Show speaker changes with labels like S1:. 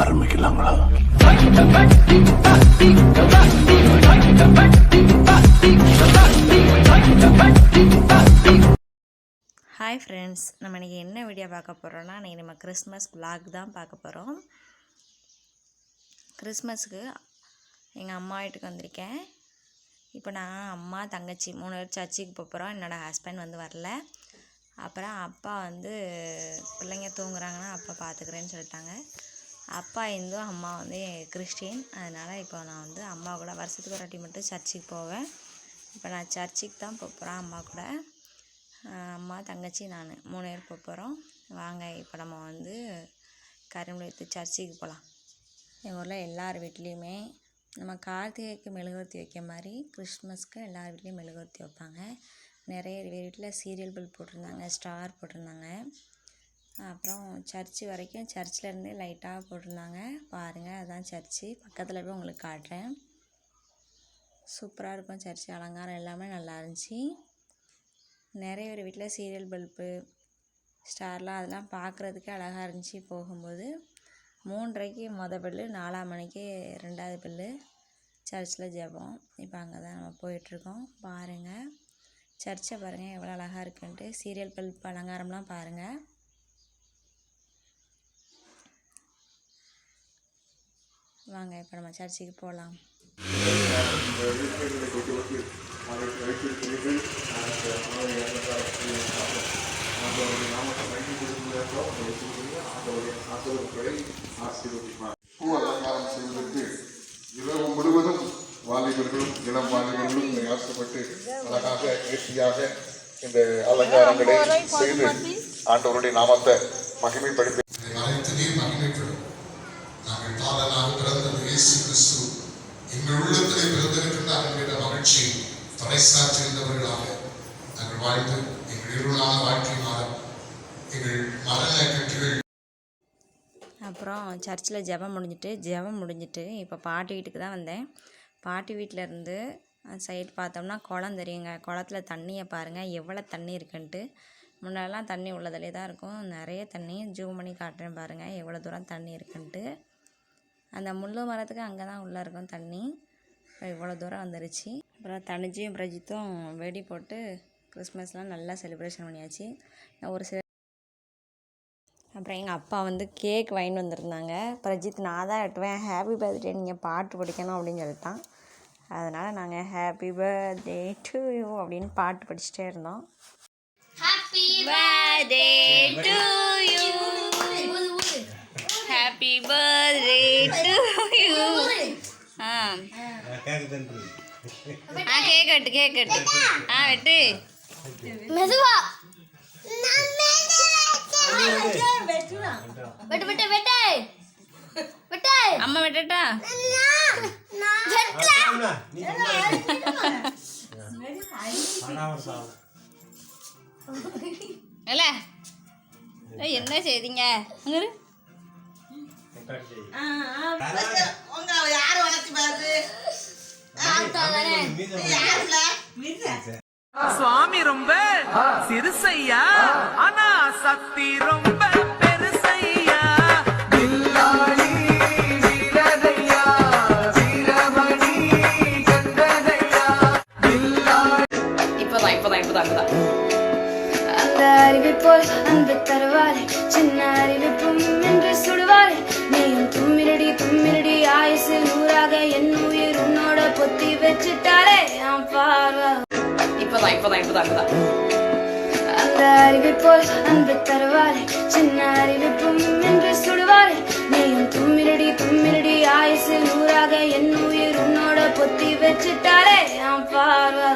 S1: ஆரம்பிக்கலாங்களா?
S2: Hi friends நம்ம இன்றைக்கி என்ன வீடியோ பார்க்க போகிறோன்னா இன்றைக்கி நம்ம கிறிஸ்மஸ் vlog தான் பார்க்க போகிறோம் கிறிஸ்மஸுக்கு எங்கள் அம்மா வீட்டுக்கு வந்திருக்கேன். இப்போ நான் அம்மா தங்கச்சி மூணு பேர் சர்ச்சுக்கு போக போகிறோம் என்னோடய ஹஸ்பண்ட் வந்து வரல. அப்புறம் அப்பா வந்து பிள்ளைங்க தூங்குறாங்கன்னா அப்பா பார்த்துக்கிறேன்னு சொல்லிட்டாங்க. அப்பா இந்து அம்மா வந்து கிறிஸ்டின். அதனால் இப்போ நான் வந்து அம்மா கூட வருஷத்துக்கு ஒரு வாட்டி மட்டும் சர்ச்சுக்கு போவேன். இப்போ நான் சர்ச்சுக்கு தான் போக போகிறேன் அம்மா கூட. அம்மா தங்கச்சி நான் மூணு பேர் போக போகிறோம் வாங்க இப்போ நம்ம வந்து கரும்புலத்து சர்ச்சுக்கு போகலாம். எங்கள் ஊரில் எல்லார் வீட்லேயுமே நம்ம கார்த்திகைக்கு மெழுகுவர்த்தி வைக்க மாதிரி கிறிஸ்மஸ்க்கு எல்லார் வீட்லேயும் மெழுகுவர்த்தி வைப்பாங்க. நிறைய வீட்டில் சீரியல் பில் போட்டிருந்தாங்க ஸ்டார் போட்டிருந்தாங்க. அப்புறம் சர்ச்சு வரைக்கும் சர்ச்சில் இருந்து லைட்டாக போட்டிருந்தாங்க. பாருங்கள் அதுதான் சர்ச்சு. பக்கத்தில் போய் உங்களுக்கு காட்டுறேன். சூப்பராக இருக்கும் சர்ச்சு. அலங்காரம் எல்லாமே நல்லா இருந்துச்சு. நிறைய பேர் வீட்டில் சீரியல் பல்பு ஸ்டார்லாம் அதெல்லாம் பார்க்குறதுக்கே அழகாக இருந்துச்சு போகும்போது. மூன்றரைக்கு மொதல் பில்லு நாலாம் மணிக்கு ரெண்டாவது பில்லு சர்ச்சில் ஜெபம். இப்போ அங்கே தான் நம்ம போயிட்டுருக்கோம். பாருங்கள் சர்ச்சை பாருங்கள் எவ்வளோ அழகாக இருக்குன்ட்டு. சீரியல் பல்ப் அலங்காரம்லாம் பாருங்கள் வாங்க இப்போ நம்ம சர்ச்சுக்கு போகலாம்
S3: பூ அலங்காரம் செய்வதற்கு இரவு முழுவதும் வாலிபர்களும் இளம் வாலிபர்களும் ஆசைப்பட்டு அழகாக இயற்கையாக இந்த அலங்காரங்களை செய்து ஆண்டவருடைய நாமத்தை மகிமைப்படுத்தி வாழ்ந்து எங்கள் இருளான வாழ்க்கை மாதம் எங்கள் மரண கட்டுகள்
S2: அப்புறம் சர்ச்சில் ஜெபம் முடிஞ்சிட்டு ஜெபம் முடிஞ்சிட்டு இப்போ பாட்டி வீட்டுக்கு தான் வந்தேன். பாட்டி வீட்டில் இருந்து சைடு பார்த்தோம்னா குளம் தெரியுங்க. குளத்துல தண்ணியை பாருங்கள் எவ்வளோ தண்ணி இருக்குன்ட்டு. முன்னாடிலாம் தண்ணி உள்ளதிலே தான் இருக்கும். நிறைய தண்ணி ஜூம் பண்ணி காட்டுறேன் பாருங்கள் எவ்வளோ தூரம் தண்ணி இருக்குன்ட்டு. அந்த முள்ளு மரத்துக்கு அங்கே தான் உள்ளே இருக்கும் தண்ணி. இப்போ இவ்வளோ தூரம் வந்துருச்சு. அப்புறம் தனிஜியும் பிரஜித்தும் வெடி போட்டு கிறிஸ்மஸ்லாம் நல்லா செலிப்ரேஷன் பண்ணியாச்சு. ஒரு சில அப்புறம் எங்கள் அப்பா வந்து கேக் வாங்கிட்டு வந்திருந்தாங்க. பிரஜித் நான் தான் எட்டுவேன் ஹாப்பி பர்த்டே நீங்கள் பாட்டு படிக்கணும் அப்படின்னு சொல்லிட்டான். அதனால் நாங்கள் ஹாப்பி பர்த்டே டு யூ அப்படின்னு பாட்டு படிச்சுட்டே இருந்தோம். Happy birthday to you happy birthday to you ஆ. ஆ. கேக் வெட்டு கேக் வெட்டு ஆ வெட்டு.
S4: மெதுவா. வெட்டு வெட்டு வெட்டு. வெட்டு.
S2: அம்மா வெட்டட்டா? இல்ல என்ன செய்தீங்க? அங்க இரு.
S5: சுவாமி ரொம்ப சிறுசையா? ஆனா சக்தி ரொம்ப பெருசையா? வீரமணி
S2: இப்பதான் இப்பதான் இப்பதான் இப்பதான்.
S4: அந்த அறிவிப்போல் அன்பு தருவாரே சின்ன அறிவிப்பும் என்று சுடுவாரே. நீயும் தும்மிரடி தும்மிரடி ஆயுசு நூறாக என் உயிர் உன்னோட பொத்தி வச்சுட்டாரே. என் பார்வை.
S2: இப்பதான் இப்பதான் இப்பதான் இப்பதான்.
S4: அந்த அறிவிப்போல் அன்பு தருவாரே சின்ன அறிவிப்பும் என்று சுடுவாரே. நீயும் தும்மிரடி தும்மிரடி ஆயுசு நூறாக என் உயிர் உன்னோட பொத்தி வச்சுட்டாரே என் பார்வை